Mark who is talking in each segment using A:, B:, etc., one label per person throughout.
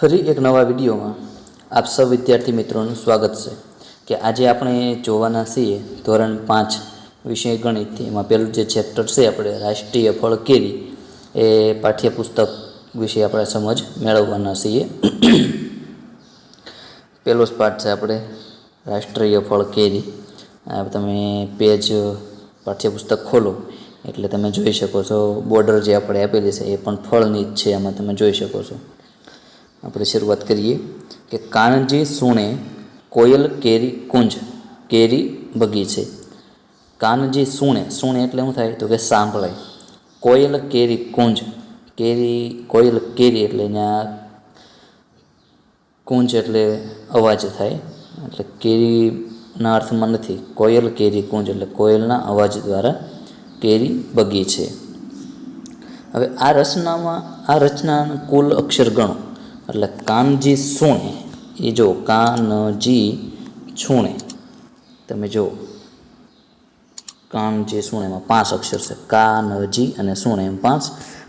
A: ફરી એક નવા વિડીયોમાં આપ સૌ વિદ્યાર્થી મિત્રોનું સ્વાગત છે કે આજે આપણે જોવાના છીએ ધોરણ પાંચ વિષય ગણિત. એમાં પહેલું જે ચેપ્ટર છે આપણે રાષ્ટ્રીય ફળ કેરી, એ પાઠ્યપુસ્તક વિશે આપણે સમજ મેળવવાના છીએ. પહેલો જ પાઠ છે આપણે રાષ્ટ્રીય ફળ કેરી. તમે પેજ પાઠ્યપુસ્તક ખોલો, એટલે તમે જોઈ શકો છો, બોર્ડર જે આપણે આપેલી છે એ પણ ફળની જ છે એમાં તમે જોઈ શકો છો. આપણે શરૂઆત કરીએ કે કાનજી સુણે કોયલ કેરી કુંજ, કેરી બગીચે કાનજી સુણે સુણે એટલે શું થાય? તો કે સાંભળાય કોયલ કેરી કુંજ, કેરી, કોયલ કેરી એટલે અહીંયા કુંજ એટલે અવાજ થાય. એટલે કેરીના અર્થમાં નથી. કોયલ કેરી કુંજ એટલે કોયલના અવાજ દ્વારા કેરી બગી છે. હવે આ રચનામાં, આ રચનાનું કુલ અક્ષર ગણો. એટલે કાનજી સુણે, એ જો કાનજી છૂણે, તમે જો કાનજી સુણેમાં પાંચ અક્ષર છે, કાનજી અને સુણે એમ પાંચ,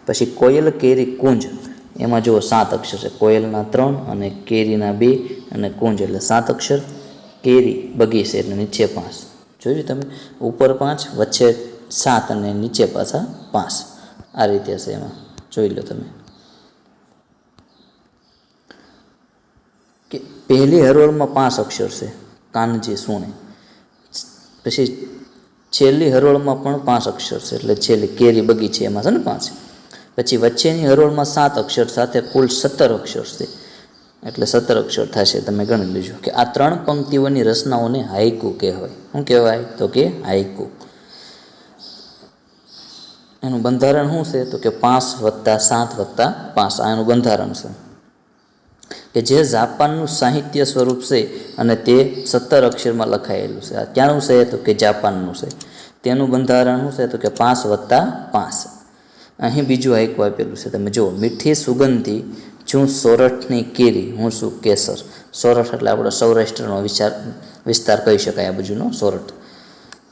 A: પછી કોયલ, કેરી, કુંજ, એમાં જુઓ સાત અક્ષર છે, કોયલના ત્રણ અને કેરીના બે અને કુંજ, એટલે સાત અક્ષર, કેરી, બગીચે એટલે નીચે પાંચ. જોયું તમે? ઉપર પાંચ, વચ્ચે સાત અને નીચે પાછા પાંચ. આ રીતે છે એમાં. જોઈ લો તમે. કે પહેલી હરોળમાં પાંચ અક્ષર છે, કાનજી, સુણે. પછી છેલ્લી હરોળમાં પણ પાંચ અક્ષર છે, એટલે છેલ્લી કેરી બગીચી એમાં છે ને પાંચ. પછી વચ્ચેની હરોળમાં સાત અક્ષર, સાથે કુલ સત્તર અક્ષર છે. એટલે સત્તર અક્ષર થશે, તમે ગણી લેજો. કે આ ત્રણ પંક્તિઓની રચનાઓને હાઈકુ કહેવાય. શું કહેવાય? તો કે હાઈકુ એનું બંધારણ શું છે? તો કે પાંચ વત્તા સાત વત્તા પાંચ. આ એનું બંધારણ છે. કે જે જાપાનનું સાહિત્ય સ્વરૂપ છે અને તે સત્તર અક્ષરમાં લખાયેલું છે. આ ક્યાંનું છે તો કે જાપાનનું છે. તેનું બંધારણ શું છે તો કે પાંચ વત્તા પાંચ. અહીં બીજું આયકું આપેલું છે. તમે જુઓ, મીઠી સુગંધી છું સોરઠની કેરી. હું છું કેસર. સોરઠ એટલે આપણો સૌરાષ્ટ્રનો વિચાર, વિસ્તાર કહી શકાય આ બાજુનો સોરઠ.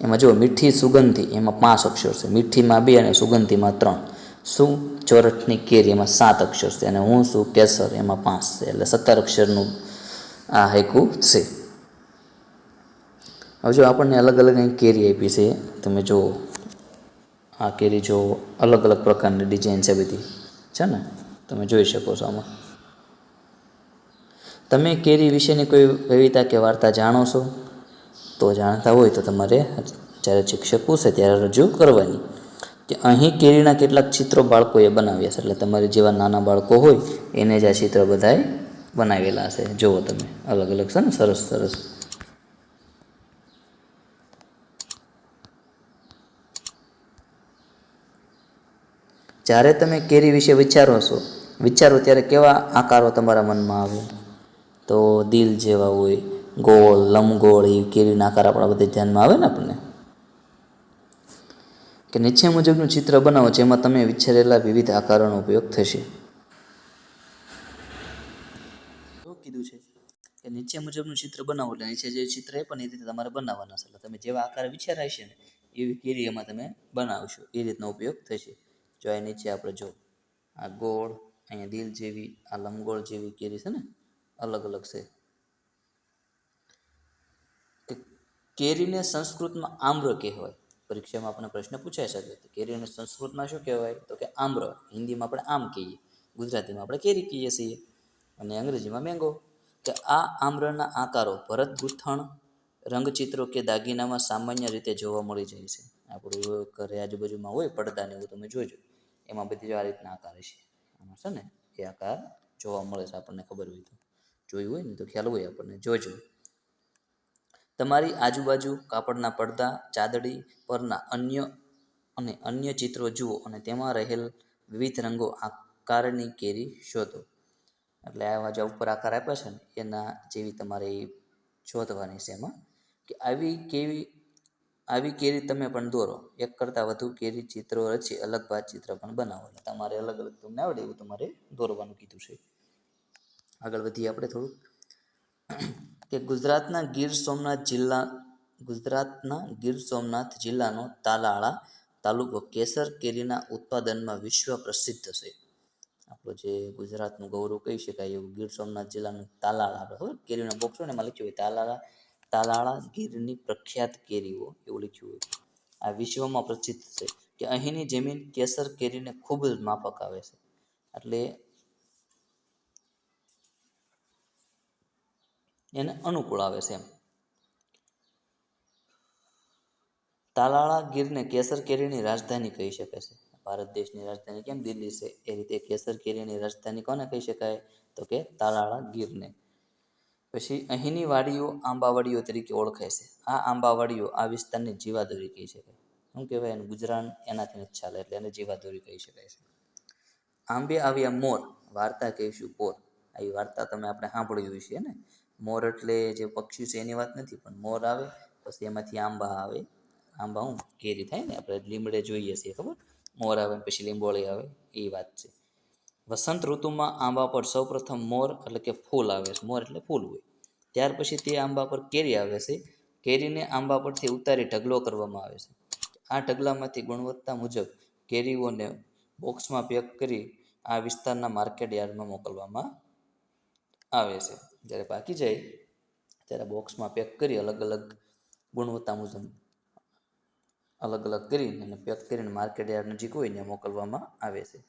A: એમાં જુઓ, મીઠી સુગંધી, એમાં પાંચ અક્ષર છે. મીઠીમાં બે અને સુગંધીમાં ત્રણ. શું ચોરઠની કેરી એમાં સાત અક્ષર છે અને હું શું કેસર એમાં પાંચ છે? એટલે સત્તર અક્ષરનું આ હાઈકુ છે. હવે જો આપણને અલગ અલગ અહીં કેરી આપી છે, તમે જુઓ આ કેરી જો અલગ અલગ પ્રકારની ડિઝાઇન છે બધી, છે ને? તમે જોઈ શકો છો આમાં. તમે કેરી વિશેની કોઈ કવિતા કે વાર્તા જાણો છો? તો જાણતા હોય તો તમારે જ્યારે શિક્ષક પૂછે ત્યારે રજૂ કરવાની. કે અહીં કેરીના કેટલાક ચિત્રો બાળકોએ બનાવ્યા છે. એટલે તમારે જેવા નાના બાળકો હોય, એને જ આ ચિત્ર બધાએ બનાવેલા છે. જુઓ તમે, અલગ અલગ છે ને, સરસ સરસ. જ્યારે તમે કેરી વિશે વિચારો છો, વિચારો ત્યારે કેવા આકારો તમારા મનમાં આવે? તો દિલ જેવા હોય, ગોળ, લંબગોળ, એ કેરીના આકાર આપણા બધા ધ્યાનમાં આવે ને આપણને કે નીચે મુજબનું ચિત્ર બનાવો જેમાં તમે વિચારેલા વિવિધ આકારોનો ઉપયોગ થશે. કીધું છે કે નીચે મુજબનું ચિત્ર બનાવો એટલે નીચે જે ચિત્ર એ પણ એ રીતે તમારે બનાવવાના છે. તમે જેવા આકાર વિચારાય છે ને, એવી કેરી એમાં તમે બનાવશો. એ રીતનો ઉપયોગ થશે. જો આ નીચે આપણે જો, આ ગોળ, અહીંયા દિલ જેવી, આ લંબગોળ જેવી કેરી છે ને, અલગ અલગ છે. કેરીને સંસ્કૃતમાં આમ્ર કહેવાય. પરીક્ષામાં આપણને પ્રશ્ન પૂછાઈ શકે કે કેરીને સંસ્કૃતમાં શું કહેવાય? તો કે આમ્ર. હિન્દીમાં આપણે આમ કહીએ. ગુજરાતીમાં આપણે કેરી કહીએ છીએ અને અંગ્રેજીમાં મેંગો. કે આ આમ્રના આકારો ભરત ગૂંથણ, રંગચિત્રો કે દાગીનામાં સામાન્ય રીતે જોવા મળી જાય છે. આપણું ઘરે આજુબાજુમાં હોય પડદાને એવું તમે જોજો. એમાં બધી આ રીતના આકાર છે. આમાં છે ને એ આકાર જોવા મળે છે આપણને ખબર હોય તો. જોયું હોય ને તો ખ્યાલ હોય આપણને. જોજો. તમારી આજુબાજુ કાપડના પડદા ચાદડી પરના અન્ય અને અન્ય ચિત્રો જુઓ અને તેમાં રહેલ વિવિધ રંગો આકારની કેરી શોધો. એટલે આવા જે ઉપર આકાર આપ્યા છે ને, એના જેવી તમારે શોધવાની છે એમાં કે આવી કેવી, આવી કેરી તમે પણ દોરો. એક કરતાં વધુ કેરી ચિત્રો રચી અલગ ભાત ચિત્ર પણ બનાવો. તમારે અલગ અલગ તમને આવડે એવું તમારે દોરવાનું કીધું છે. આગળ વધીએ આપણે થોડુંક. કે ગુજરાતના ગીર સોમનાથ જિલ્લા, ગુજરાતના ગીર સોમનાથ જિલ્લાનો તાલાળા તાલુકો કેસર કેરીના ઉત્પાદનમાં વિશ્વ પ્રસિદ્ધ છે. આપણું જે ગુજરાતનું ગૌરવ કહી શકાય એવું ગીર સોમનાથ જિલ્લાનું તાલાળા આપણે ખબર કેરીના બોક્સ ને એમાં લખ્યું હોય તાલાળા તાલાળા ગીરની પ્રખ્યાત કેરીઓ એવું લખ્યું હોય. આ વિશ્વમાં પ્રસિદ્ધ છે કે અહીંની જમીન કેસર કેરીને ખૂબ જ માફક આવે છે. એટલે એને અનુકૂળ આવે છે એમ. તાલાળા ગીરને કેસર કેરીની રાજધાની કહી શકે છે. ભારત દેશની રાજધાની કેમ દિલ્હી છે? એ રીતે કેસર કેરીની રાજધાની કોને કહી શકાય? તો કે તાલાળા ગીરને. પછી અહીંની વાડીઓ આંબાવાડીઓ તરીકે ઓળખાય છે. આ આંબાવાડીઓ આ વિસ્તારની જીવાદોરી કહી શકાય. શું કહેવાય એનું? ગુજરાન એનાથી જ ચાલે એટલે એને જીવાદોરી કહી શકાય છે. આંબે આવ્યા મોર. વાર્તા કહીશું પોર. આવી વાર્તા તમે આપણે સાંભળ્યું છે ને? મોર એટલે જે પક્ષી છે એની વાત નથી, પણ મોર આવે, પછી એમાંથી આંબા આવે. આંબા હું? કેરી થાય ને, આપણે લીમડે જોઈએ છીએ, ખબર? મોર આવે પછી લીંબોળી આવે, એ વાત છે. વસંત ઋતુમાં આંબા પર સૌપ્રથમ મોર એટલે કે ફૂલ આવે છે. મોર એટલે ફૂલ હોય. ત્યાર પછી તે આંબા પર કેરી આવે છે. કેરીને આંબા પરથી ઉતારી ઢગલો કરવામાં આવે છે. આ ઢગલામાંથી ગુણવત્તા મુજબ કેરીઓને બોક્સમાં પેક કરી આ વિસ્તારના માર્કેટ યાર્ડમાં મોકલવામાં આવે છે. જ્યારે પાકી જાય, ત્યારે બોક્સમાં પેક કરી અલગ અલગ ગુણવત્તા મુજબ અલગ અલગ કરીને અને પેક કરીને માર્કેટ યાર્ડ નજીક હોય ને મોકલવામાં આવે છે.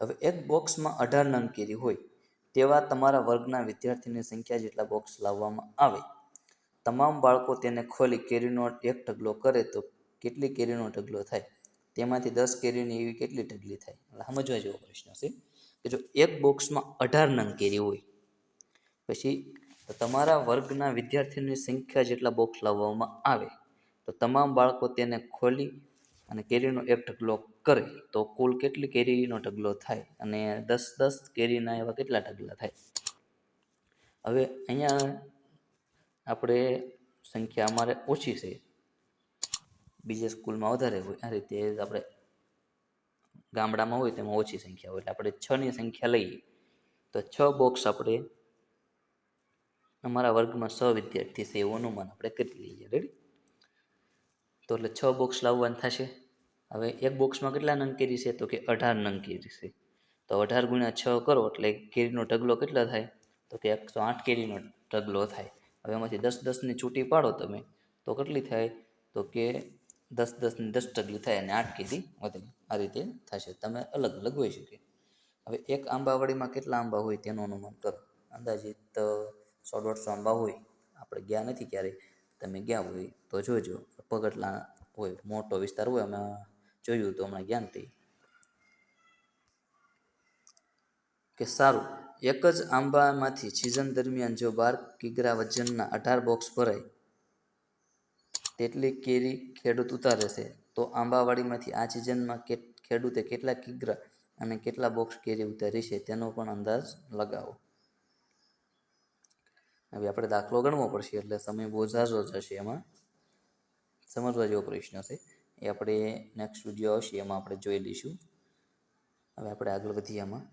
A: હવે એક બોક્સમાં અઢાર નંગ કેરી હોય, તેવા તમારા વર્ગના વિદ્યાર્થીની સંખ્યા જેટલા બોક્સ લાવવામાં આવે, તમામ બાળકો તેને ખોલી કેરીનો એક ઢગલો કરે તો કેટલી કેરીનો ઢગલો થાય? તેમાંથી દસ કેરીની એવી કેટલી ઢગલી થાય? સમજવા જેવો પ્રશ્ન છે કે જો એક બોક્સમાં અઢાર નંગ કેરી હોય પછી તમારા વર્ગના વિદ્યાર્થીઓની સંખ્યા જેટલા બોક્સ લાવવામાં આવે, તો તમામ બાળકો તેને ખોલી અને કેરીનો એક ઢગલો કરે, તો કુલ કેટલી કેરીનો ઢગલો થાય અને દસ દસ કેરીના એવા કેટલા ઢગલા થાય? હવે અહીંયા આપણે સંખ્યા અમારે ઓછી છે. બીજા સ્કૂલમાં વધારે હોય, આ રીતે આપણે ગામડામાં હોય તેમાં ઓછી સંખ્યા હોય, એટલે આપણે છની સંખ્યા લઈએ. તો છ બોક્સ આપણે અમારા વર્ગમાં સ વિદ્યાર્થી છે, એવું અનુમાન આપણે કરી લઈએ. રેડી તો એટલે છ બોક્સ લાવવાનું થશે. હવે એક બોક્સમાં કેટલા નંગ કેરી છે? તો કે અઢાર નંગ કેરી છે. તો અઢાર ગુણ્યા છ કરો, એટલે કેરીનો ઢગલો કેટલા થાય? તો કે એકસો આઠ કેરીનો ઢગલો થાય. હવે એમાંથી દસ દસની છૂટી પાડો તમે, તો કેટલી થાય? તો કે દસ દસની દસ ઢગલી થાય અને આઠ કેરી વધે. આ રીતે થશે. તમે અલગ અલગ હોઈ શકે. હવે એક આંબાવાડીમાં કેટલા આંબા હોય તેનું અનુમાન કરો. અંદાજિત સો દોઢસો આંબા હોય, આપણે ગયા નથી ક્યારેય. તમે ગયા હોય તો જોજો. પગટલા હોય, મોટો વિસ્તાર હોય, અમે જોયું તો હમણાં જ્ઞાન નથી. કે સારું, એક જ આંબામાંથી સિઝન દરમિયાન જો બાર કિગ્રા વજનના અઢાર બોક્સ ભરાય, તેટલી કેરી ખેડૂત ઉતારે છે, તો આંબાવાડીમાંથી આ સિઝનમાં ખેડૂતે કેટલા કિગ્રા અને કેટલા બોક્સ કેરી ઉતારી છે, તેનો પણ અંદાજ લગાવો. હવે આપણે દાખલો ગણવો પડશે એટલે સમય બહુ ઝાઝો જશે એમાં. સમજવા જેવો પ્રશ્ન છે. એ આપણે નેક્સ્ટ વીડિયો આવશે, એમાં આપણે જોઈ લઈશું. હવે આપણે આગળ વધીએ એમાં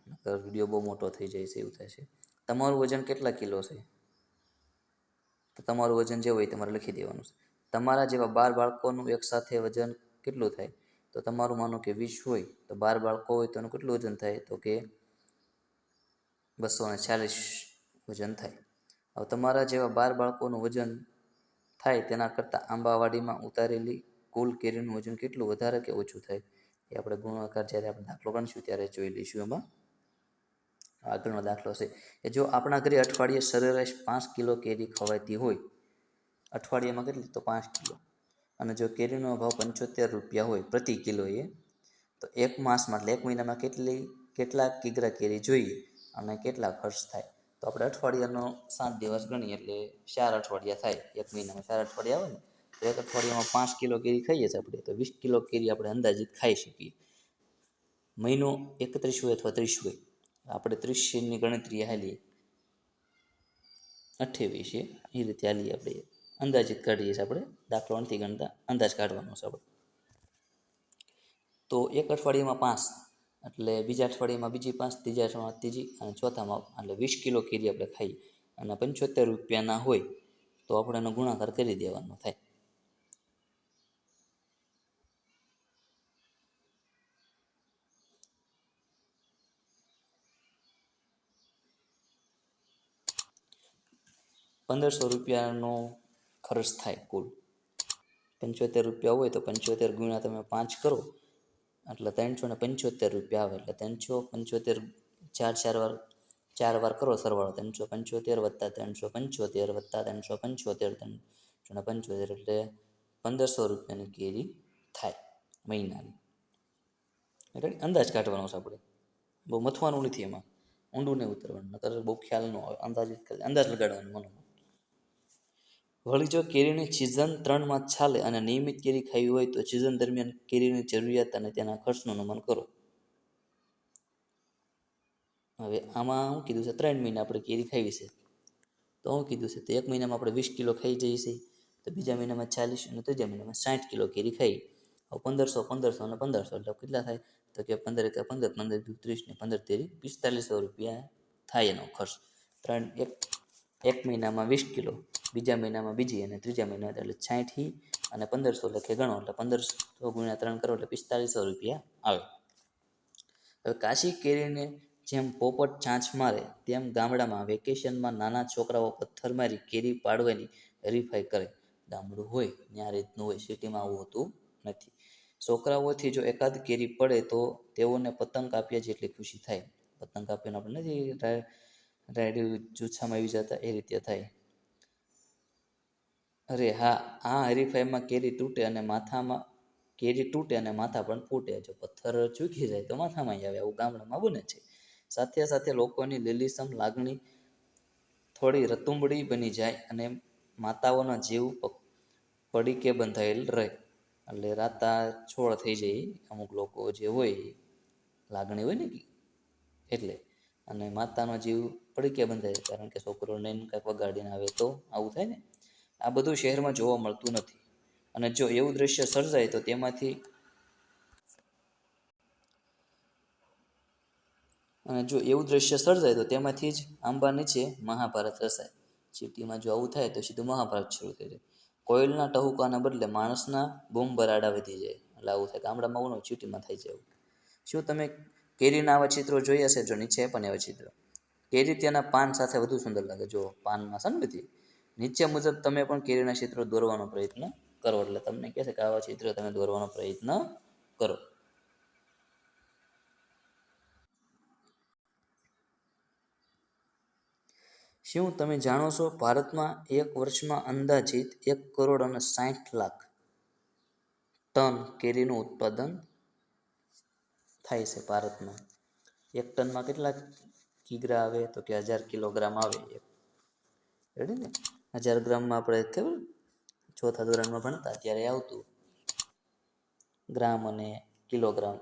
A: વીડિયો બહુ મોટો થઈ જાય છે, એવું છે તમારું વજન કેટલા કિલો છે? તો તમારું વજન જે હોય તમારે લખી દેવાનું છે. તમારા જેવા બાર બાળકોનું એકસાથે વજન કેટલું થાય? તો તમારું માનો કે વીસ હોય, તો બાર બાળકો હોય તો એનું કેટલું વજન થાય? તો કે બસો ને ચાલીસ વજન થાય. હવે તમારા જેવા બાર બાળકોનું વજન થાય તેના કરતાં આંબાવાડીમાં ઉતારેલી કુલ કેરીનું વજન કેટલું વધારે કે ઓછું થાય? એ આપણે ગુણાકાર જ્યારે આપણે દાખલો ગણશું ત્યારે જોઈ લઈશું એમાં. આગળનો દાખલો છે કે જો આપણા ઘરે અઠવાડિયે સરેરાશ પાંચ કિલો કેરી ખવાતી હોય, અઠવાડિયામાં કેટલી? તો પાંચ કિલો. અને જો કેરીનો ભાવ પંચોતેર રૂપિયા હોય પ્રતિ કિલોએ, તો એક માસમાં એટલે એક મહિનામાં કેટલી કેટલા કિગ્રા કેરી જોઈએ અને કેટલા ખર્ચ થાય? તો આપણે અઠવાડિયાનો સાત દિવસ ગણીએ એટલે ચાર અઠવાડિયા થાય. એક મહિનામાં ચાર અઠવાડિયા આવે ને, તો એક અઠવાડિયામાં પાંચ કિલો કેરી ખાઈએ છીએ આપણે, તો વીસ કિલો કેરી આપણે અંદાજિત ખાઈ શકીએ. મહિનો એકત્રીસ હોય અથવા ત્રીસ હોય. આપણે ત્રીસની ગણતરી હાલીએ. અઠ્યાવીસ એ રીતે હાલીએ આપણે. અંદાજિત કાઢીએ છીએ આપણે. દાખલો નથી ગણતા. અંદાજ કાઢવાનો છે આપણે. તો એક અઠવાડિયામાં પાંચ એટલે બીજા અઠવાડિયામાં બીજી પાંચ, ત્રીજા અઠવાડિયામાં ત્રીજી અને ચોથામાં એટલે વીસ કિલો કેરી આપણે ખાઈ અને પંચોતેર રૂપિયાના હોય તો આપણે એનો ગુણાકાર કરી દેવાનો થાય. પંદરસો રૂપિયાનો ખર્ચ થાય કુલ. પંચોતેર રૂપિયા હોય તો પંચોતેર ગુણ્યા તમે પાંચ કરો એટલે ત્રણસો ને પંચોતેર રૂપિયા આવે. એટલે ત્રણસો પંચોતેર ચાર ચાર વાર ચાર વાર કરો સરવાળો. ત્રણસો પંચોતેર વત્તા ત્રણસો પંચોતેર વત્તા ત્રણસો પંચોતેર, ત્રણસો ને પંચોતેર. એટલે પંદરસો રૂપિયાની કેરી થાય મહિનાની. એટલે અંદાજ કાઢવાનો છે આપણે. બહુ મથવાનું નથી એમાં. ઊંડું નહીં ઉતરવાનું. નકર બહુ ખ્યાલ ન આવે. અંદાજ અંદાજ લગાડવાનો મનમાં વળી જો કેરીની સિઝન ત્રણમાં ચાલે અને નિયમિત કેરી ખાવી હોય તો સિઝન દરમિયાન કેરીની જરૂરિયાત અને તેના ખર્ચનું અનુમાન કરો. હવે આમાં શું કીધું છે ત્રણ મહિના આપણે કેરી ખાવી છે. તો શું કીધું છે તો એક મહિનામાં આપણે વીસ કિલો ખાઈ જઈએ છીએ, તો બીજા મહિનામાં ચાલીસ અને ત્રીજા મહિનામાં સાઠ કિલો કેરી ખાઈ. હવે પંદરસો પંદરસો અને પંદરસો, એટલે કેટલા થાય? તો કે પંદર એકા પંદર પંદર ત્રીસ ને પંદર તેરી પિસ્તાલીસો રૂપિયા થાય એનો ખર્ચ. ત્રણ, એક એક મહિનામાં વીસ કિલો, બીજા મહિનામાં બીજી અને ત્રીજા મહિના એટલે સાઠી અને પંદરસો લખે ગણો એટલે પંદરસો ગુણ્યા ત્રણ કરો એટલે પિસ્તાલીસો રૂપિયા આવે. હવે કાશી કેરીને જેમ પોપટ ચાંચ મારે, તેમ ગામડામાં વેકેશનમાં નાના છોકરાઓ પથ્થર મારી કેરી પાડવાની હરીફાઈ કરે. ગામડું હોય ને રીતનું હોય, સિટીમાં આવું હોતું નથી. છોકરાઓથી જો એકાદ કેરી પડે તો તેઓને પતંગ કાપ્યા જેટલી ખુશી થાય. પતંગ કાપ્યાનો આપણે નથી રાયડું જૂછામાં આવી જતા એ રીતે થાય. અરે હા, આ હરીફાઈમાં કેરી તૂટે અને માથામાં, કેરી તૂટે અને માથા પણ ફૂટે. જો પથ્થર ચૂકી જાય તો માથામાં આવે આવું ગામડામાં બને છે. સાથે સાથે લોકોની લીલીસમ લાગણી થોડી રતુંબડી બની જાય અને માતાઓનો જીવ પડી પડીકે બંધાયેલ રહે. એટલે રાતા છોડ થઈ જાય, અમુક લોકો જે હોય લાગણી હોય ને એટલે. અને માતાનો જીવ પડીકે બંધાય કારણ કે છોકરોને એને કાંઈક વગાડીને આવે તો આવું થાય ને. આ બધું શહેરમાં જોવા મળતું નથી. અને જો એવું દ્રશ્ય સર્જાય તો તેમાંથી અને જો એવું દ્રશ્ય સર્જાય તો તેમાંથી જ આંબા નીચે મહાભારત રસાય સિટીમાં જો આવું થાય તો સીધું મહાભારત શરૂ થઈ જાય. કોયલના ટહુકાના બદલે માણસના બૂમ બરાડા વધી જાય. એટલે આવું થાય. ગામડામાં આવું સિટીમાં થાય જાય શું તમે કેરીના આવા ચિત્રો જોયા છે? જો નીચે પણ એવા ચિત્રો. કેરી પાન સાથે વધુ સુંદર લાગે. જો પાનમાં છે નીચે મુજબ તમે પણ કેરીના ચિત્રો દોરવાનો પ્રયત્ન કરો. એટલે તમને કહે છે કે આવા ચિત્ર તમે દોરવાનો પ્રયત્ન કરો. શું તમે જાણો છો ભારતમાં એક વર્ષમાં અંદાજિત એક કરોડ અને સાઠ લાખ ટન કેરીનું ઉત્પાદન થાય છે ભારતમાં? એક ટનમાં કેટલા કિગ્રા આવે તો કે હજાર કિલોગ્રામ આવે રેડી ને? હજાર ગ્રામમાં આપણે ખબર ચોથા ધોરણમાં ભણતા ત્યારે આવતું. ગ્રામ અને કિલોગ્રામ.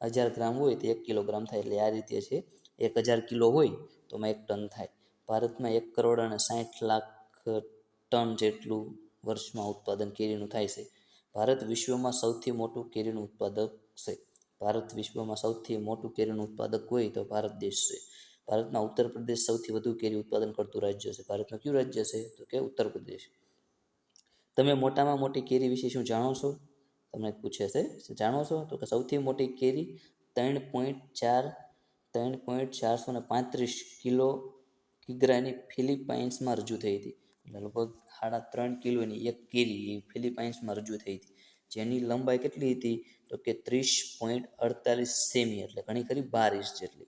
A: હજાર ગ્રામ હોય તો એક કિલોગ્રામ થાય એટલે આ રીતે છે. એક હજાર કિલો હોય તો એમાં એક ટન થાય. ભારતમાં એક કરોડ અને સાઠ લાખ ટન જેટલું વર્ષમાં ઉત્પાદન કેરીનું થાય છે. ભારત વિશ્વમાં સૌથી મોટું કેરીનું ઉત્પાદક છે. ભારત વિશ્વમાં સૌથી મોટું કેરીનું ઉત્પાદક હોય તો ભારત દેશ છે. ભારતમાં ઉત્તર પ્રદેશ સૌથી વધુ કેરી ઉત્પાદન કરતું રાજ્ય છે. ભારતનું કયું રાજ્ય છે? તો કે ઉત્તર પ્રદેશ. તમે મોટામાં મોટી કેરી વિશે શું જાણો છો? તમને પૂછે છે. જાણો છો? તો કે સૌથી મોટી કેરી ત્રણ પોઈન્ટ ચાર, ત્રણ પોઈન્ટ ચારસો ને પાંત્રીસ કિલો કિગ્રાની ફિલિપાઇન્સમાં રજૂ થઈ હતી. લગભગ સાડા ત્રણ કિલોની એક કેરી એ ફિલિપાઇન્સમાં રજૂ થઈ હતી. જેની લંબાઈ કેટલી હતી? તો કે ત્રીસ પોઈન્ટ અડતાલીસ સેમી એટલે ઘણી ખરી બાર ઇંચ જેટલી.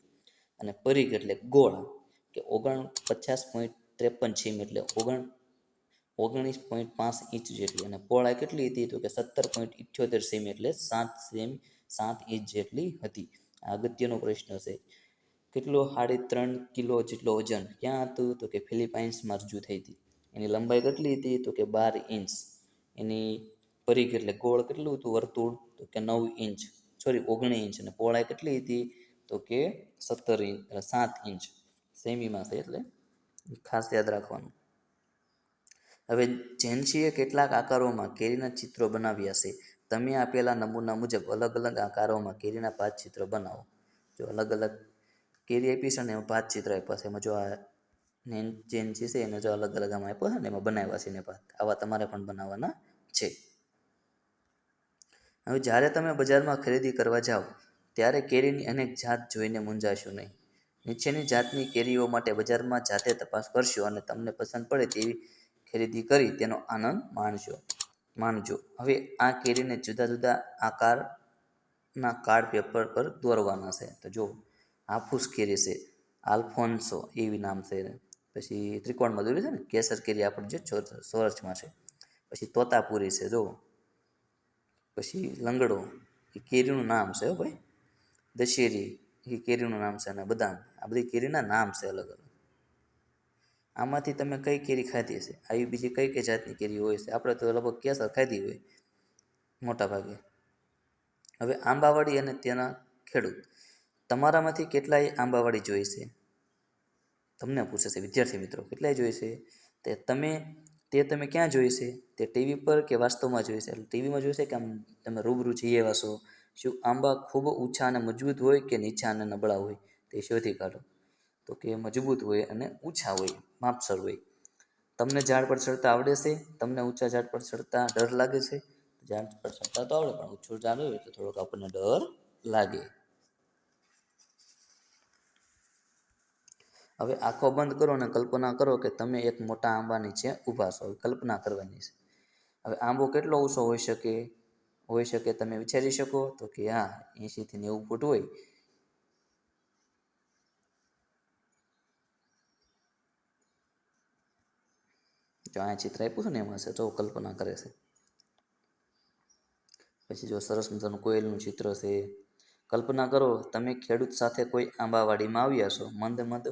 A: અને પરિઘ એટલે ગોળ કે ઓગણ પચાસ પોઈન્ટ ત્રેપન સેમી એટલે ઓગણ ઓગણીસ પોઈન્ટ પાંચ ઇંચ જેટલી. અને પહોળાઈ કેટલી હતી? તો કે સત્તર પોઈન્ટ ઇઠ્યોતેર સેમી એટલે સાત સેમી, સાત ઇંચ જેટલી હતી. આ અગત્યનો પ્રશ્ન છે. કેટલો સાડી ત્રણ કિલો જેટલો વજન ક્યાં હતું? તો કે ફિલિપાઇન્સમાં રજૂ થઈ હતી. એની લંબાઈ કેટલી હતી? તો કે બાર ઇંચ. એની પરિઘ એટલે ગોળ કેટલું હતું? વર્તુળ? તો કે નવ ઇંચ. સોરી ઓગણીસ ઇંચ. અને પહોળાઈ કેટલી હતી? તો કે સત્તર ઇંચ એટલે સાત ઇંચ. સેમીમાં છે એટલે ખાસ યાદ રાખવાનું. હવે જેન્સીએ કેટલાક આકારોમાં કેરીના ચિત્રો બનાવ્યા છે. તમે આપેલા નમૂના મુજબ અલગ અલગ આકારોમાં કેરીના પાંચ ચિત્ર બનાવો. જો અલગ અલગ કેરી આપી છે ને એમાં પાંચ ચિત્ર આપ્યા છે. એમાં જો આ જેન્સી છે એને જો અલગ અલગ આમાં આપ્યો છે ને એમાં બનાવ્યા છે એને પાંચ આવા તમારે પણ બનાવવાના છે. હવે જ્યારે તમે બજારમાં ખરીદી કરવા જાઓ, ત્યારે કેરીની અનેક જાત જોઈને મૂંઝાશો નહીં. નીચેની જાતની કેરીઓ માટે બજારમાં જાતે તપાસ કરશો અને તમને પસંદ પડે તેવી ખરીદી કરી તેનો આનંદ માણશો માણજો હવે આ કેરીને જુદા જુદા આકારના કાર્ડ પેપર પર દોરવાના છે. તો જો, હાફૂસ કેરી છે, આલ્ફોન્સો એવી નામ છે. પછી ત્રિકોણમાં દોર્યું છે ને, કેસર કેરી આપણે જે ચોરસમાં છે. પછી તોતાપુરી છે, જો. પછી લંગડો, એ કેરીનું નામ છે હો ભાઈ. દશેરી, એ કેરીનું નામ છે અને બદામ. આ બધી કેરીના નામ છે અલગ અલગ. આમાંથી તમે કઈ કેરી ખાધી હશે? આવી બીજી કઈ કઈ જાતની કેરી હોય છે? આપણે તો લગભગ કેસર ખાધી હોય? મોટા ભાગે. હવે આંબાવાડી અને તેના ખેડૂત. તમારામાંથી કેટલાય આંબાવાડી જોઈ છે? તમને પૂછે છે, વિદ્યાર્થી મિત્રો, કેટલાય જોઈ છે? તે તમે તે તમે ક્યાં જોઈ છે? તે ટીવી પર કે વાસ્તવમાં જોઈ છે? એટલે ટીવીમાં જોઈ છે કે આમ તમે રૂબરૂ જઈ આવ્યા છો શું આંબા ખૂબ ઊંચા અને મજબૂત હોય કે નીચા અને નબળા હોય? તે શોધી કાઢો. તો કે મજબૂત હોય અને ઊંચા હોય, માપસર હોય. તમને ઝાડ પર ચડતા આવડે છે? તમને ઊંચા ઝાડ પર ચડતા ડર લાગે છે? ઝાડ પર ચડતા તો આવડે, પણ ઊંચું ઝાડ હોય તો થોડોક આપણને ડર લાગે. હવે આંખો બંધ કરો અને કલ્પના કરો કે તમે એક મોટા આંબાની છે, ઊભા છો. કલ્પના કરવાની છે. હવે આંબો કેટલો ઊંચો હોઈ શકે? હોઈ શકે તમે વિચારી શકો તો કે હા, એંશીથી નેવું ફૂટ હોય. જો આ ચિત્ર આપ્યું છે ને એમાં છે, જો કલ્પના કરે છે. પછી જો સરસ મજાનું કોયલનું ચિત્ર છે. કલ્પના કરો, તમે ખેડૂત સાથે કોઈ આંબાવાડીમાં આવ્યા છો, મંદ મંદ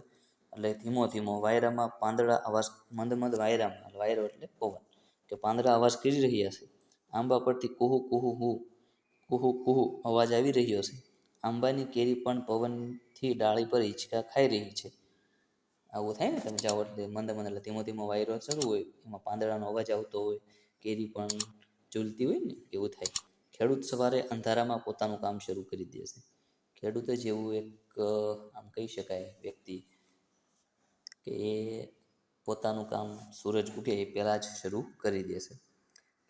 A: એટલે ધીમો ધીમો વાયરામાં પાંદડા અવાજ, મંદ મંદ વાયરામાં, વાયરો એટલે પવન. કે પાંદડા અવાજ કરી રહ્યા છે. આંબા પરથી કુહુ કુહુ, હુ, કુહુ કુહુ અવાજ આવી રહ્યો છે. આંબાની કેરી પણ પવનથી ડાળી પર હિંચકા ખાઈ રહી છે. આવું થાય ને તમે જાઓ એટલે મંદ મંદ એટલે ધીમો ધીમો વાયરો શરૂ હોય, એમાં પાંદડાનો અવાજ આવતો હોય, કેરી પણ ઝૂલતી હોય ને એવું થાય. ખેડૂત સવારે અંધારામાં પોતાનું કામ શરૂ કરી દે છે. ખેડૂત જ એવું એક, આમ કહી શકાય, વ્યક્તિ કે એ પોતાનું કામ સૂરજ ઉગે એ પહેલાં જ શરૂ કરી દેશે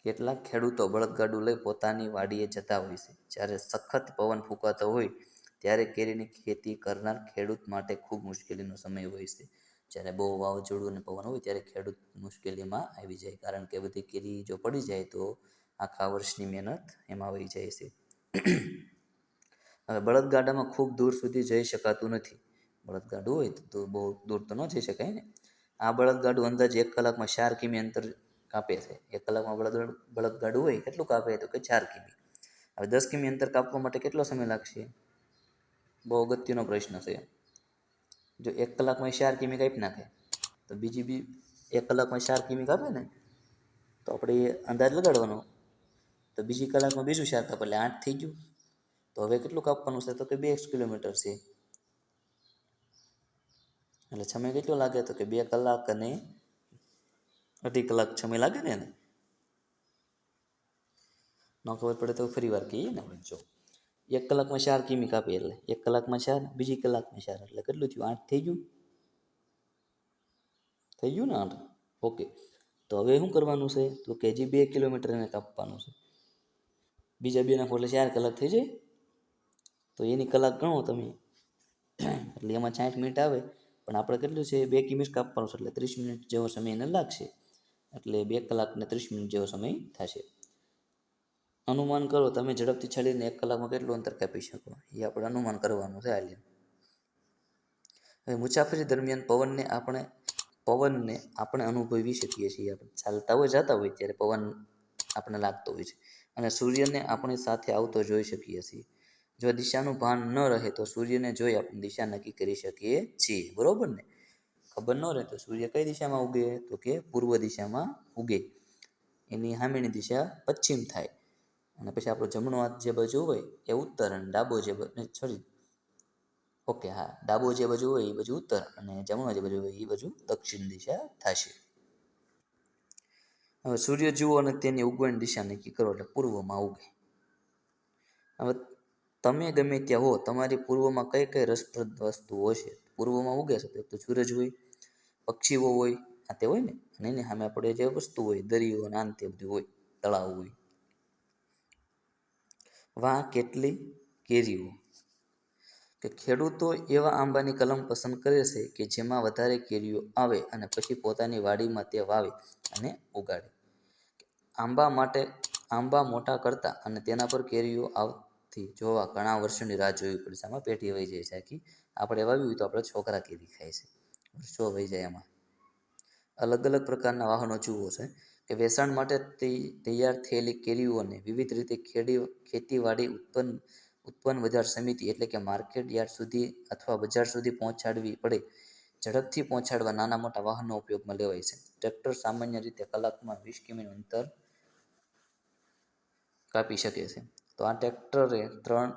A: કેટલાક ખેડૂતો બળદગાડું લઈ પોતાની વાડીએ જતા હોય છે. જ્યારે સખત પવન ફૂંકાતો હોય, ત્યારે કેરીની ખેતી કરનાર ખેડૂત માટે ખૂબ મુશ્કેલીનો સમય હોય છે. જ્યારે બહુ વાવાઝોડું અને પવન હોય, ત્યારે ખેડૂત મુશ્કેલીમાં આવી જાય. કારણ કે બધી કેરી જો પડી જાય, તો આખા વર્ષની મહેનત એમાં વહી જાય છે. હવે બળદગાડામાં ખૂબ દૂર સુધી જઈ શકાતું નથી. બળદગાડું હોય તો બહુ દૂર તો ન જઈ શકાય ને. આ બળદગાડું અંદાજે એક કલાકમાં ચાર કિમી અંતર કાપે છે. એક કલાકમાં બળદ બળદગાડું હોય કેટલું કાપે તો કે ચાર કિમી. હવે દસ કિમી અંતર કાપવા માટે કેટલો સમય લાગશે? બહુ અગત્યનો પ્રશ્ન છે. જો એક કલાકમાં ચાર કિમી કાપી નાખે, તો બીજી બી એક કલાકમાં ચાર કિમી કાપે ને, તો આપણે અંદાજ લગાડવાનો. તો બીજી કલાકમાં બીજું ચાર કાપે, એટલે આઠ થઈ ગયું. તો હવે કેટલું કાપવાનું છે? તો કે બે કિલોમીટર છે. એટલે સમય કેટલો લાગે? તો કે બે કલાક અને અઢી કલાક સમય લાગે ને એને? ન ખબર પડે તો ફરી વાર કહીએ ને જો. એક કલાકમાં ચાર કિમી કાપીએ એટલે. એક કલાકમાં ચાર, બીજી કલાકમાં ચાર. એટલે કેટલું થયું? આઠ થઈ ગયું? થઈ ગયું ને આઠ? ઓકે. તો હવે શું કરવાનું છે? તો કે જે બે કિલોમીટર એને કાપવાનું છે. બીજા બે નાખો એટલે ચાર કલાક થઈ જાય? તો એની કલાક ગણો તમે. એટલે એમાં સાઠ મિનિટ આવે. પણ આપણે કેટલું છે, બે કિમી કાપવાનું છે એટલે ત્રીસ મિનિટ જેવો સમય એને લાગશે. એટલે બે કલાક ને ત્રીસ મિનિટ જેવો સમય થશે. અનુમાન કરો, તમે ઝડપથી છાડીને એક કલાકમાં કેટલું અંતર કાપી શકો? એ આપણે અનુમાન કરવાનું છે આલિયન હવે મુસાફરી દરમિયાન પવનને આપણે પવનને આપણે અનુભવી શકીએ છીએ. આપણે ચાલતા હોય, જતા હોય ત્યારે પવન આપણને લાગતો હોય છે. અને સૂર્યને આપણી સાથે આવતો જોઈ શકીએ છીએ. જો દિશાનું ભાન ન રહે તો સૂર્યને જોઈ આપણે દિશા નક્કી કરી શકીએ છીએ. બરોબર ને? ખબર ન રહે તો સૂર્ય કઈ દિશામાં ઉગે? તો કે પૂર્વ દિશામાં ઉગે. એની સામેની દિશા પશ્ચિમ થાય. અને પછી આપણો જમણો હાથ જે બાજુ હોય એ ઉત્તર અને ડાબો જે સોરી ઓકે હા, ડાબો જે બાજુ હોય એ બાજુ ઉત્તર અને જમણો જે બાજુ હોય એ બાજુ દક્ષિણ દિશા થશે. હવે સૂર્ય જુઓ અને તેની ઉગવાની દિશા નક્કી કરો એટલે પૂર્વમાં ઉગે. હવે તમે ગમે ત્યાં હો, તમારી પૂર્વમાં કઈ કઈ રસપ્રદ વસ્તુઓ છે? પૂર્વમાં ઉગે છે તો સૂરજ હોય, પક્ષીઓ હોય, આ તે હોય ને? અને એની સામે આપણે જે વસ્તુ હોય, દરિયો નાન તે બધું હોય, તળાવ હોય. વાહ, કેટલી કેરીઓ. કે ખેડૂતો એવા આંબાની કલમ પસંદ કરે છે કે જેમાં વધારે કેરીઓ આવે અને પછી પોતાની વાડીમાં તે વાવે અને ઉગાડે. આંબા માટે, આંબા મોટા કરતા અને તેના પર કેરીઓ આવતી જોવા ઘણા વર્ષોની રાહ જોવી પડે છે. આમાં પેટી વહી જાય છે આખી આપણે વાવી હોય તો આપણે છોકરા કેરી ખાય છે? વર્ષો વહી જાય એમાં. અલગ અલગ પ્રકારના વાહનો જુઓ છે. કે વેચાણ માટે તૈયાર થયેલી કેરીઓને વિવિધ રીતે ખેડી, ખેતીવાડી ઉત્પન્ન ઉત્પન્ન બજાર સમિતિ એટલે કે માર્કેટ યાર્ડ સુધી અથવા બજાર સુધી પહોંચાડવી પડે. ઝડપથી પહોંચાડવા નાના મોટા વાહનો ઉપયોગમાં લેવાય છે. ટ્રેક્ટર સામાન્ય રીતે કલાકમાં વીસ કિમીનું અંતર કાપી શકે છે. તો આ ટ્રેક્ટરે ત્રણ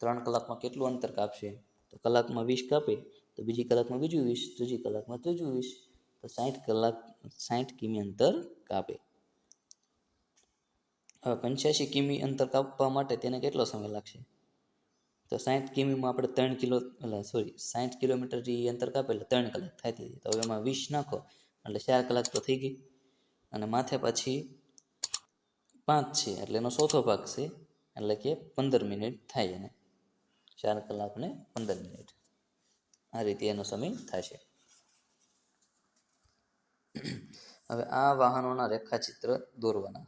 A: ત્રણ કલાકમાં કેટલું અંતર કાપશે? તો કલાકમાં વીસ કાપે, તો બીજી કલાકમાં બીજું વીસ, ત્રીજી કલાકમાં ત્રીજું વીસ, તો સાઠ કલાક સાઠ કિમી અંતર કાપે. હવે પંચ્યાસી કિમી અંતર કાપવા માટે તેને કેટલો સમય લાગશે? તો સાઠ કિમીમાં આપણે ત્રણ કિલો, એટલે સોરી સાઠ કિલોમીટર જે અંતર કાપે એટલે ત્રણ કલાક થાય થઈ તો એમાં વીસ નાખો, એટલે ચાર કલાક તો થઈ ગઈ. અને માથે પછી પાંચ છે, એટલે એનો ચોથો ભાગ છે. એટલે કે પંદર મિનિટ થાય એને. ચાર કલાક ને પંદર મિનિટ. આ રીતે એનો સમય થશે હવે આ વાહનોના રેખાચિત્ર દોરવાના.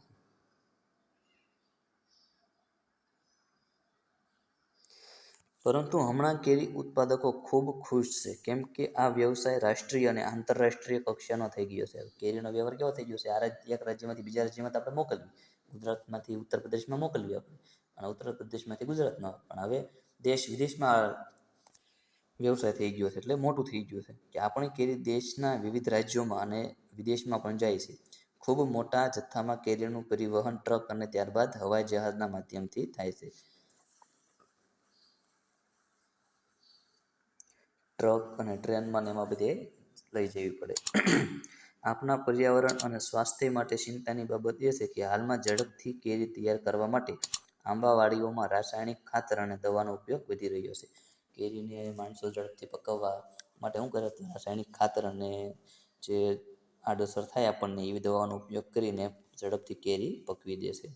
A: પરંતુ હમણાં કેરી ઉત્પાદકો ખૂબ ખુશ છે. કેમ કે આ વ્યવસાય રાષ્ટ્રીય અને આંતરરાષ્ટ્રીય કક્ષાનો થઈ ગયો છે. કેરીનો વ્યવહાર કેવો થઈ ગયો છે? આ રાજ્ય એક રાજ્યમાંથી બીજા રાજ્યમાં આપણે મોકલવી. ગુજરાતમાંથી ઉત્તર પ્રદેશમાં મોકલવી આપણે. અને ઉત્તર પ્રદેશમાંથી ગુજરાતમાં પણ હવે દેશ વિદેશમાં વ્યવસાય થઈ ગયો છે એટલે મોટું થઈ ગયું છે કે આપણી કેરી દેશના વિવિધ રાજ્યોમાં અને વિદેશમાં પણ જાય છે. ખૂબ મોટા જથ્થામાં કેરીનું પરિવહન, ટ્રક અને ત્યારબાદ હવાઈ જહાજના માધ્યમથી થાય છે. ટ્રક અને ટ્રેનમાં એમાં બધે લઈ જવી પડે. આપણા પર્યાવરણ અને સ્વાસ્થ્ય માટે ચિંતાની બાબત એ છે કે હાલમાં ઝડપથી કેરી તૈયાર કરવા માટે આંબાવાડીઓમાં રાસાયણિક ખાતર અને દવાનો ઉપયોગ વધી રહ્યો છે. કેરીને માણસો ઝડપથી પકવવા માટે શું કરે? રાસાયણિક ખાતર અને જે આડઅસર થાય આપણને, એવી દવાનો ઉપયોગ કરીને ઝડપથી કેરી પકવી દે છે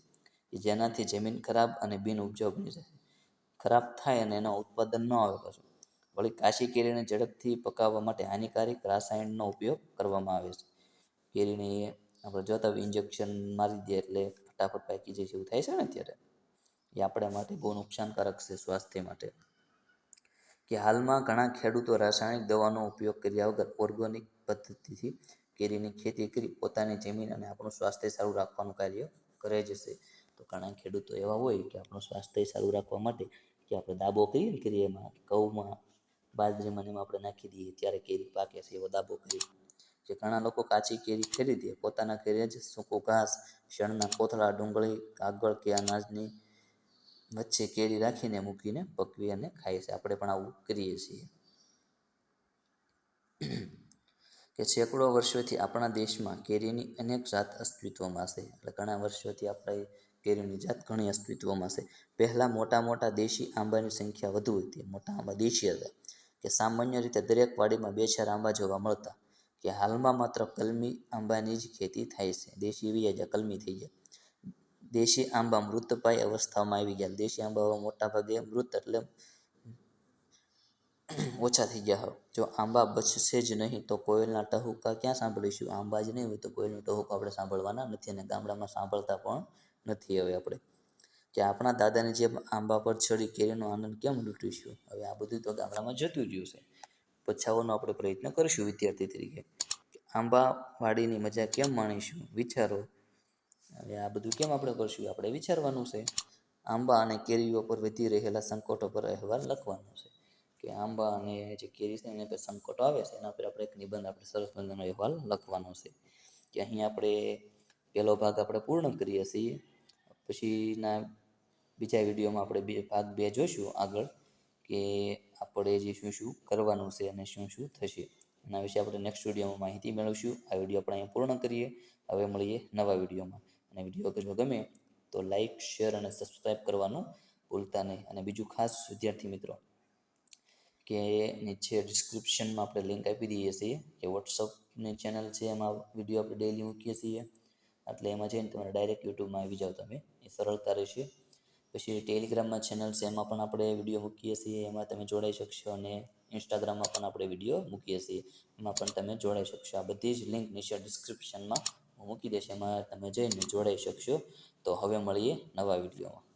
A: જેનાથી જમીન ખરાબ અને બિન ઉપજાઉ બની જશે. ખરાબ થાય અને એનો ઉત્પાદન ન આવે પાછું. વળી કાશી કેરીને ઝડપથી પકાવવા માટે હાનિકારક રાસાયણનો ઉપયોગ કરવામાં આવે છે. કેરીને આપણે જોતા ઇન્જેક્શન મારી દે એટલે ફટાફટ પાકી જાય છે, એવું થાય છે ને અત્યારે? એ આપણા માટે બહુ નુકસાનકારક છે સ્વાસ્થ્ય માટે. કે હાલમાં ઘણા ખેડૂતો રાસાયણિક દવાનો ઉપયોગ કર્યા વગર ઓર્ગોનિક પદ્ધતિથી કેરીની ખેતી કરી પોતાની જમીન અને આપણું સ્વાસ્થ્ય સારું રાખવાનું કાર્ય કરે જ છે. તો ઘણા ખેડૂતો એવા હોય કે આપણું સ્વાસ્થ્ય સારું રાખવા માટે કે આપણે દાબો કરીએ ને કરીએ એમાં ઘઉંમાં, બાજરીમાં એમાં આપણે નાખી દઈએ ત્યારે કેરી પાકે છે એવો દાબો કરીએ. જે ઘણા લોકો કાચી કેરી ખરીદે, પોતાના ઘરે જ સૂકો ઘાસ, શણના કોથળા, ડુંગળી, કાગળ કે અનાજની વચ્ચે કેરી રાખીને મૂકીને પકવી અને ખાઈએ છે આપણે પણ આવું કરીએ છીએ. કે સેંકડો વર્ષોથી આપણા દેશમાં કેરીની અનેક જાત અસ્તિત્વમાં છે. એટલે ઘણા વર્ષોથી આપણે કેરીની જાત ઘણી અસ્તિત્વમાં છે. પહેલાં મોટા મોટા દેશી આંબાની સંખ્યા વધુ હતી. મોટા આંબા દેશી હતા. કે સામાન્ય રીતે દરેક વાડીમાં બે ચાર આંબા જોવા મળતા. કે હાલમાં માત્ર કલમી આંબાની જ ખેતી થાય છે. દેશી એવી કલમી થઈ જાય. દેશી આંબા મૃતપાય અવસ્થામાં આવી ગયા. દેશી આંબા મોટા ભાગે મૃત એટલે ઓછા થઈ ગયા હોય. જો આંબા બચશે જ નહીં તો કોયલના ટહુકા ક્યાં સાંભળીશું? આંબા જ નહીં હોય તો કોયલનું ટહુકા આપણે સાંભળવાના નથી અને ગામડામાં સાંભળતા પણ નથી હવે આપણે. કે આપણા દાદાની જેમ આંબા પર ચડી કેરીનો આનંદ કેમ લૂંટીશું હવે આ બધું તો ગામડામાં જતું રહ્યું છે પછાવવાનો આપણે પ્રયત્ન કરીશું વિદ્યાર્થી તરીકે. આંબા વાડીની મજા કેમ માણીશું? વિચારો. હવે આ બધું કેમ આપણે કરશું? આપણે વિચારવાનું છે. આંબા અને કેરીઓ પર વધી રહેલા સંકટો પર અહેવાલ લખવાનો છે કે આંબા અને જે કેરી છે એના પર સંકટો આવે છે, એના પર આપણે એક નિબંધ, આપણે સરસ મજાનો અહેવાલ લખવાનો છે કે અહીં આપણે પહેલો ભાગ આપણે પૂર્ણ કરીએ છીએ. પછીના બીજા વિડીયોમાં આપણે બે ભાગ બે જોઈશું આગળ કે આપણે જે શું શું કરવાનું છે અને શું શું થશે. એના વિશે આપણે નેક્સ્ટ વિડીયોમાં માહિતી મેળવીશું. આ વીડિયો આપણે અહીંયા પૂર્ણ કરીએ. હવે મળીએ નવા વિડીયોમાં. અને વીડિયો જો ગમે તો લાઈક શેર અને સબસ્ક્રાઈબ કરવાનું ભૂલતા નહીં. અને બીજું ખાસ વિદ્યાર્થી મિત્રો, કે નીચે ડિસ્ક્રિપ્શનમાં આપણે લિંક આપી દઈએ છીએ કે વોટ્સઅપની ચેનલ છે એમાં વીડિયો આપણે ડેલી મૂકીએ છીએ. એટલે એમાં જઈને તમારે ડાયરેક્ટ યુટ્યુબમાં આવી જાઓ તમે. એ સરળતા રહેશે. પછી ટેલિગ્રામમાં ચેનલ છે એમાં પણ આપણે વીડિયો મૂકીએ છીએ. એમાં તમે જોડાઈ શકશો અને ઇન્સ્ટાગ્રામમાં પણ આપણે વીડિયો મૂકીએ છીએ. એમાં પણ તમે જોડાઈ શકશો. આ બધી જ લિંક નીચે ડિસ્ક્રિપ્શનમાં મૂકી દેશે એમાં તમે જઈને જોડાઈ શકશો. તો હવે મળીએ નવા વિડીયોમાં.